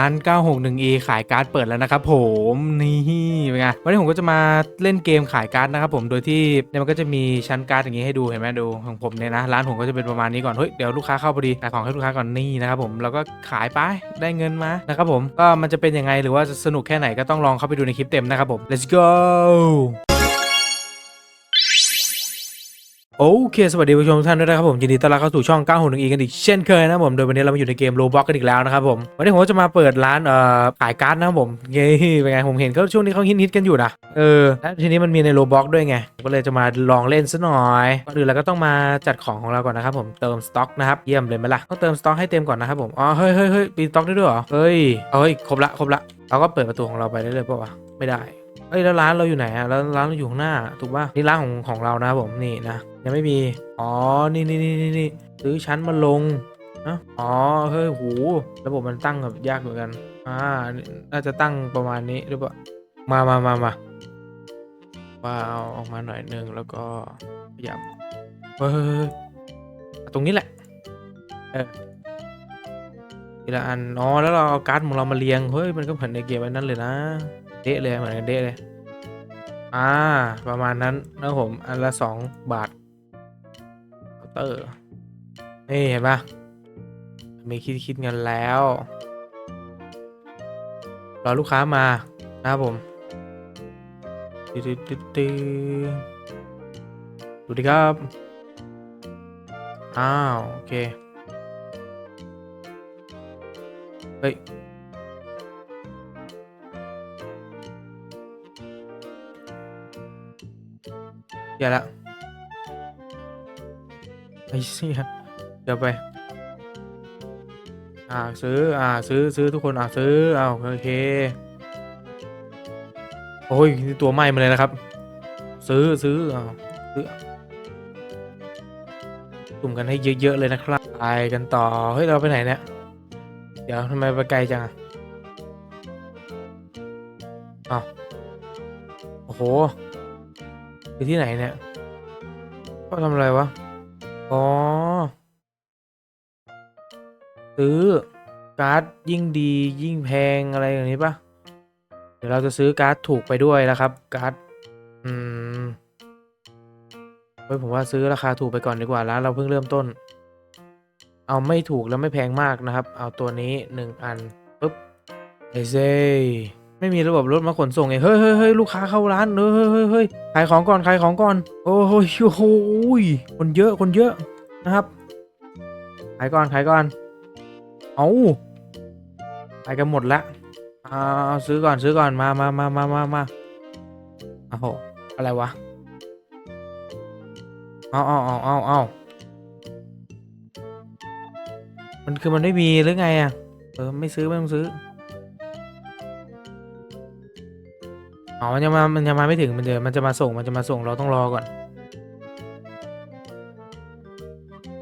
ร้าน 961e ขายการ์ดเปิดแล้วนะครับผมนี่เป็นไงวันนี้ผมก็จะมาเล่นเกมขายการ์ดนะครับผมโดยที่เนี่ยมันก็จะมีชั้นการ์ดอย่างนี้ให้ดูเห็นไหมดูของผมเนี่ยนะร้านผมก็จะเป็นประมาณนี้ก่อนเฮ้ยเดี๋ยวลูกค้าเข้าพอดีขายของให้ลูกค้าก่อนนี่นะครับผมแล้วก็ขายไปได้เงินมานะครับผมก็มันจะเป็นยังไงหรือว่าจะสนุกแค่ไหนก็ต้องลองเข้าไปดูในคลิปเต็มนะครับผม let's go โอเค สวัสดีผู้ชมทุกท่านด้วยนะครับผมยินดีต้อนรับเข้าสู่ช่อง961 e กันอีกเช่นเคยนะครับผม โดยวันนี้เรามาอยู่ในเกมโ o บ็อกกันอีกแล้วนะครับผม วันนี้ผมก็จะมาเปิดร้านเอ่อขายการ์ดนะครับผมเย้เป็นไงผมเห็นเขาช่วงนี้เขาฮิตๆกันอยู่นะ เออแล้วทีนี้มันมีในโ o บ็อกด้วยไงผมก็เลยจะมาลองเล่นซะหน่อยก่อนอื่นเราก็ต้องมาจัดของของเราก่อนนะครับผมเติมสต็อกนะครับเยี่ยมเลยไหมล่ะต้องเติมสต็อกให้เต็มก่อนนะครับผมอ๋อเฮ้ยเฮ้ยเฮ้ยมีสต็อกได้ด้วยเหรอเฮ้ยเฮ้ยครบละครบละเราก็เปิดประตูของเราไปได้เลยป่าวะไม่ได้ เอ้ยแล้วร้านเราอยู่ไหนอะแล้วร้านเราอยู่ข้างหน้าถูกป่ะนี่ร้านของของเรานะผมนี่นะยังไม่มีอ๋อนี่นี่นี่นี่นี่ซื้อชั้นมาลงนะอ๋อเฮ้ยหูระบบมันตั้งแบบยากเหมือนกันอ่าน่าจะตั้งประมาณนี้หรือเปล่ามามามามาว่าเอาออกมาหน่อยนึงแล้วก็พยายามเฮ้ยตรงนี้แหละเออทีละอันอ๋อแล้วเราเอาการ์ดของเรามาเรียงเฮ้ยมันก็เหมือนในเกมไอ้นั้นเลยนะ เดะเลยเหมือนกันเดะเลย อ่า ประมาณนั้นนะผม อันละสองบาทเคาน์เตอร์นี่เห็นปะมีคิดคิดเงินแล้วรอลูกค้ามานะครับผมตึ๊ดตึ๊ดตึ๊ดตึ๊ดสวัสดีครับ อ้าว โอเค เฮ้ย อย่าละไอ้เชี่ยเดี๋ยวไป อ่าซื้อ อ่าซื้อซื้อทุกคน อ่าซื้อเอาโอเค โอ้ยตัวไหม้มาเลยนะครับ ซื้อซื้อเอาซื้อตุ่มกันให้เยอะ ๆ เลยนะครับไปกันต่อ เฮ้ย เราไปไหนเนี่ย เดี๋ยวทำไมไปไกลจังอะอ้าวโอ้โห ไปที่ไหนเนี่ยเขาทำอะไรวะ อ๋อ ซื้อ การ์ดยิ่งดียิ่งแพงอะไรอย่างนี้ปะเดี๋ยวเราจะซื้อการ์ดถูกไปด้วยนะครับ การ์ด อืมเฮ้ยผมว่าซื้อราคาถูกไปก่อนดีกว่าร้านเราเพิ่งเริ่มต้น เอาไม่ถูกแล้วไม่แพงมากนะครับ เอาตัวนี้หนึ่งอันปุ๊บเอเซ ไม่มีระบบรถมาขนส่งไงเฮ้ยเฮ้ยเฮ้ยลูกค้าเข้าร้านเฮ้ยเฮ้ยเฮ้ยเฮ้ยขายของก่อนขายของก่อน โอ้โหโอ้โหคนเยอะคนเยอะนะครับ ขายก่อนขายก่อน เอาขายกันหมดละอาเอาซื้อก่อนซื้อก่อนมามามามามามาโอ้โหอะไรวะเอาเอาเอาเอาเอามันคือมันไม่มีหรือไงอะเออไม่ซื้อไม่ต้องซื้อ อ๋อมันจะมา มันจะมาไม่ถึงมันจะมันจะมาส่ง มันจะมาส่ง เราต้องรอก่อน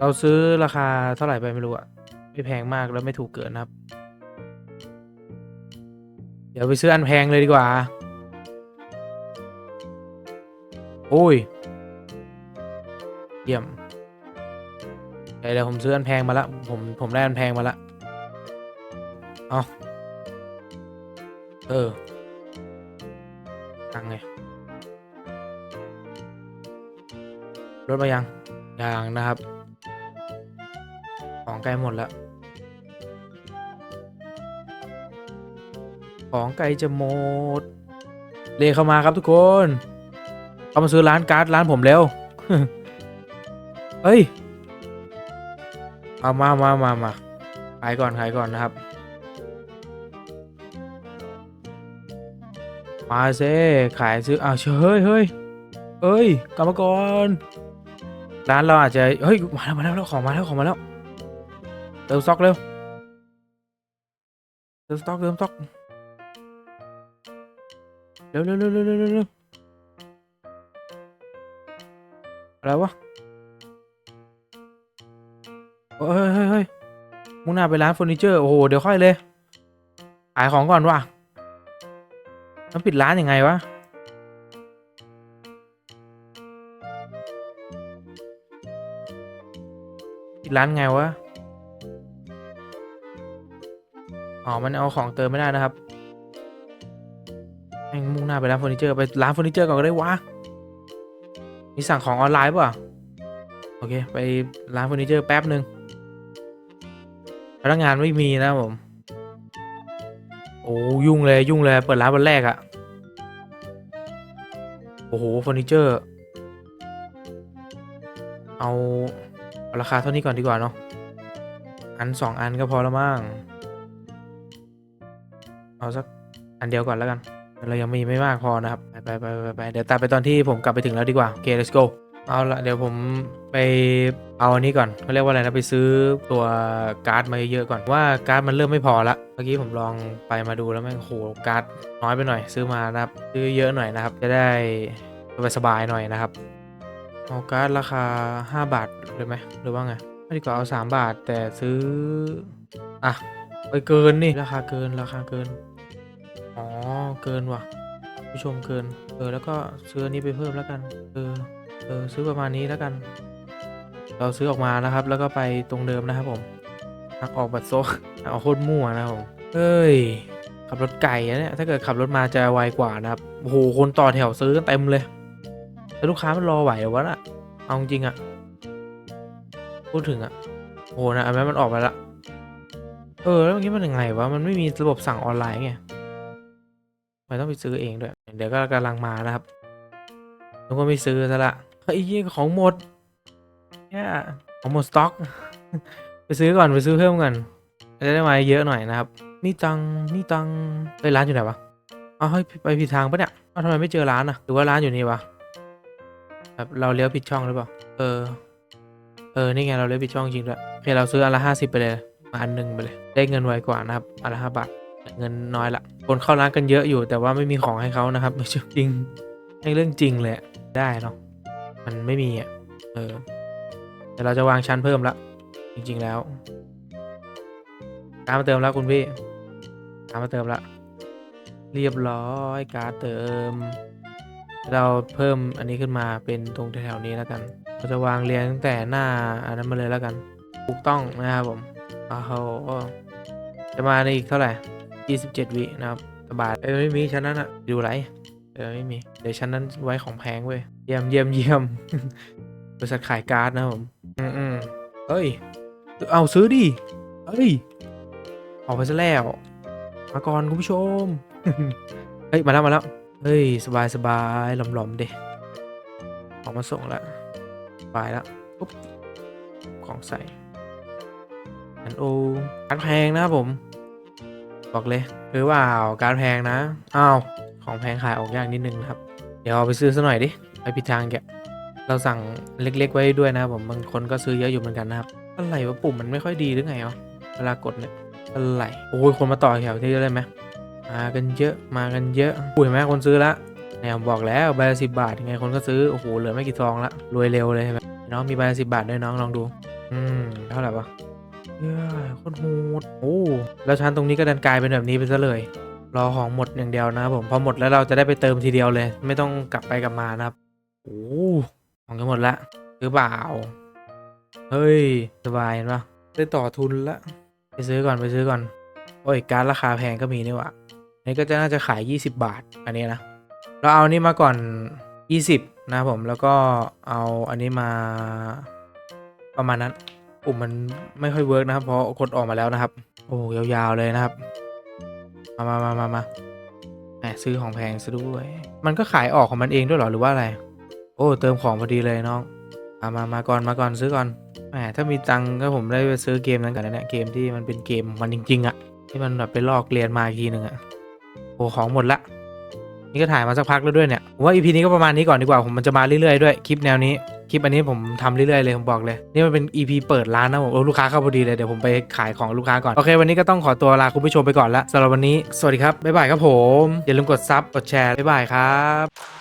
เราซื้อราคาเท่าไหร่ไปไม่รู้อะไม่แพงมากแล้วไม่ถูกเกินนะครับ เดี๋ยวไปซื้ออันแพงเลยดีกว่า โอ้ย เยี่ยมเดี๋ยวเดี๋ยวผมซื้ออันแพงมาละ ผม ผมได้อันแพงมาละ เอาเออ ตังไงรถมายังยังนะครับ ของใกล้หมดแล้วของใกล้จะหมด เลเข้ามาครับทุกคนเข้ามาซื้อร้านการ์ดร้านผมเร็วเฮ้ย เอามามามามาขายก่อนขายก่อนนะครับ มาเซ่ขายซื้ออ้าวเฮ้ยเฮ้ยเฮ้ยกรรมกรร้านเราอาจจะเฮ้ยมาแล้วมาแล้วของมาแล้วของมาแล้วเติมสต็อกเร็วเติมสต็อกเติมสต็อกเร็วเร็วเร็วเร็วเร็วเร็วเร็วอะไรวะเฮ้ยเฮ้ยเฮ้ยมุ่งหน้าไปร้านเฟอร์นิเจอร์โอ้โหเดี๋ยวค่อยเลยขายของก่อนว่ะ มันปิดร้านยังไงวะ ปิดร้านไงวะ อ๋อ มันเอาของเติมไม่ได้นะครับแม่งมุ่งหน้าไปร้านเฟอร์นิเจอร์ไปร้านเฟอร์นิเจอร์ก่อนก็ได้วะ มีสั่งของออนไลน์ป่ะ โอเค ไปร้านเฟอร์นิเจอร์แป๊บหนึ่งพนักงานไม่มีนะผม อ้ยุ่งเลยยุ่งเลยเปิดร้านวันแรกอะโอ้โหเฟอร์นิเจอร์ เอาเอาราคาเท่านี้ก่อนดีกว่าเนาะอันสองอันก็พอแล้วมั้งเอาสักอันเดียวก่อนแล้วกัน เรายังมีไม่มากพอนะครับ ไปไปไปไปไปเดี๋ยวตามไปตอนที่ผมกลับไปถึงแล้วดีกว่า โอเค let's go เอาละเดี๋ยวผมไปเอาอันนี้ก่อนเขาเรียกว่าอะไรนะไปซื้อตัวการ์ดมาเยอะๆก่อนว่าการ์ดมันเริ่มไม่พอละเมื่อกี้ผมลองไปมาดูแล้วแม่งโหการ์ดน้อยไปหน่อยซื้อมานะครับซื้อเยอะหน่อยนะครับ จะได้สบายๆหน่อยนะครับเอาการ์ดราคา 5 บาทเลยไหมหรือว่าไงไม่ดีกว่าเอา 3 บาทแต่ซื้ออะไปเกินนี่ราคาเกินราคาเกินอ๋อเกินว่ะผู้ชมเกินเออแล้วก็ซื้อนี้ไปเพิ่มแล้วกันเออ เออซื้อประมาณนี้แล้วกัน เราซื้อออกมานะครับ แล้วก็ไปตรงเดิมนะครับผมหักออกบัตรโซ่เอาโคตรมั่วนะครับผมเฮ้ยขับรถไก่เนี่ยถ้าเกิดขับรถมาจะไวกว่านะครับโอ้โหคนต่อแถวซื้อกันเต็มเลยแต่ลูกค้ามันรอไหวหรอวะน่ะเอาจริงอะพูดถึงอะโอ้โหนะอันนั้นมันออกไปละเออแล้วเมื่อกี้มันยังไงวะมันไม่มีระบบสั่งออนไลน์ไงไมันต้องไปซื้อเองด้วย เดี๋ยวก็กำลังมานะครับแล้วก็ไม่ซื้อซะละ เฮ้ยี่ของหมดเนี่ยของหมดสต็อก ไปซื้อก่อนไปซื้อเพิ่มก่อนจะได้มาเยอะหน่อยนะครับ นี่ตังนี่ตังไปร้านอยู่ไหนวะอ้าวเฮ้ยไปผิดทางปะเนี่ยอ้าวทำไมไม่เจอร้านอะหรือว่าร้านอยู่นี่วะแบบเราเลี้ยวผิดช่องหรือเปล่า เออ เออ นี่ไงเราเลี้ยวผิดช่องจริงด้วยโอเคเราซื้ออันละห้าสิบไปเลย มาอันหนึ่งไปเลย ได้เงินไวกว่านะครับ อันละห้าบาท เงินน้อยละ คนเข้าร้านกันเยอะอยู่ แต่ว่าไม่มีของให้เขานะครับไม่ใช่จริงในเรื่องจริงเลยอะได้เนาะ มันไม่มีอะ เออ แต่เราจะวางชั้นเพิ่มละ จริง ๆ แล้ว การมาเติมแล้วคุณพี่ การมาเติมละ เรียบร้อยการเติม เราเพิ่มอันนี้ขึ้นมาเป็นตรงแถวๆนี้แล้วกัน เราจะวางเรียงตั้งแต่หน้าอันนั้นมาเลยแล้วกัน ถูกต้องนะครับผมอ้าวจะมาในอีกเท่าไหร่ 27 วินะครับสบายเออไม่มีชั้นนั้นอะดูไร เออไม่มี เดี๋ยวชั้นนั้นไว้ของแพงเว้ย เยี่ยมเยี่ยมเยี่ยมบริษัทขายการ์ดนะผม อืมอืมเฮ้ย เอาซื้อดิ เฮ้ย ออกไปซะแล้ว มาก่อนคุณผู้ชม เฮ้ย มาแล้วมาแล้ว เฮ้ย สบายสบายหลอมหลอมๆเดออกมาส่งแล้วไปแล้วปุ๊บ ของใส่อันโอการแพงนะผม บอกเลยหรือว่าการแพงนะ อ้าว ของแพงขายออกยากนิดนึงนะครับ เดี๋ยวเอาไปซื้อซะหน่อยดิไปผิดทางแกเราสั่งเล็ก ๆ ไว้ด้วยนะครับผมบางคนก็ซื้อเยอะอยู่เหมือนกันนะครับอะไรวะปุ่มมันไม่ค่อยดีหรือไงอ๋อเวลากดเนี่ยอะไรโอ้ยคนมาต่อแถวที่เยอะเลยไหมมากันเยอะมากันเยอะอุ้ยเห็นไหมคนซื้อละเนี่ยบอกแล้วใบละสิบาทยังไงคนก็ซื้อโอ้โหเหลือไม่กี่ซองละรวยเร็วเลยใช่ไหมน้องมีใบละสิบาทด้วยน้องลองดู อืมเท่าไหร่วะเฮ้ยคนโหดโอ้แล้วชั้นตรงนี้ก็ดันกลายเป็นแบบนี้ไปซะเลย รอของหมดอย่างเดียวนะครับผมพอหมดแล้วเราจะได้ไปเติมทีเดียวเลย ไม่ต้องกลับไปกลับมานะครับโอ้ของจะหมดละหรือเปล่าเฮ้ยสบายเห็นปะได้ต่อทุนละไปซื้อก่อนไปซื้อก่อนโอ้ยการราคาแพงก็มีนี่ว่าอันนี้ก็จะน่าจะขาย 20 บาทอันนี้นะเราเอานี่มาก่อน 20 นะผมแล้วก็เอาอันนี้มาประมาณนั้นปุ่มมันไม่ค่อยเวิร์กนะครับเพราะกดออกมาแล้วนะครับ โอ้ยาวๆเลยนะครับ มามามามามาแหมซื้อของแพงซะด้วย มันก็ขายออกของมันเองด้วยหรอหรือว่าอะไร โอ้ เติมของพอดีเลยน้องมามามาก่อนมาก่อนซื้อก่อนแหมถ้ามีตังก็ผมได้ไปซื้อเกมนั้นกันนะเนี่ยเกมที่มันเป็นเกมมันจริงๆอะที่มันแบบไปลอกเรียนมาอีกทีหนึ่งอะโอ้ของหมดละนี่ก็ถ่ายมาสักพักแล้วด้วยเนี่ยผมว่า EP นี้ก็ประมาณนี้ก่อนดีกว่าผมมันจะมาเรื่อยๆด้วยคลิปแนวนี้ คลิปอันนี้ผมทำเรื่อยๆเลยผมบอกเลย นี่มันเป็น EP เปิดร้านนะผมโอ้ลูกค้าเข้าพอดีเลยเดี๋ยวผมไปขายของลูกค้าก่อน โอเควันนี้ก็ต้องขอตัวลาคุณผู้ชมไปก่อนละสำหรับวันนี้สวัสดีครับบ๊ายบายครับผมอย่าลืมกดซับกดแชร์บ๊ายบายครับ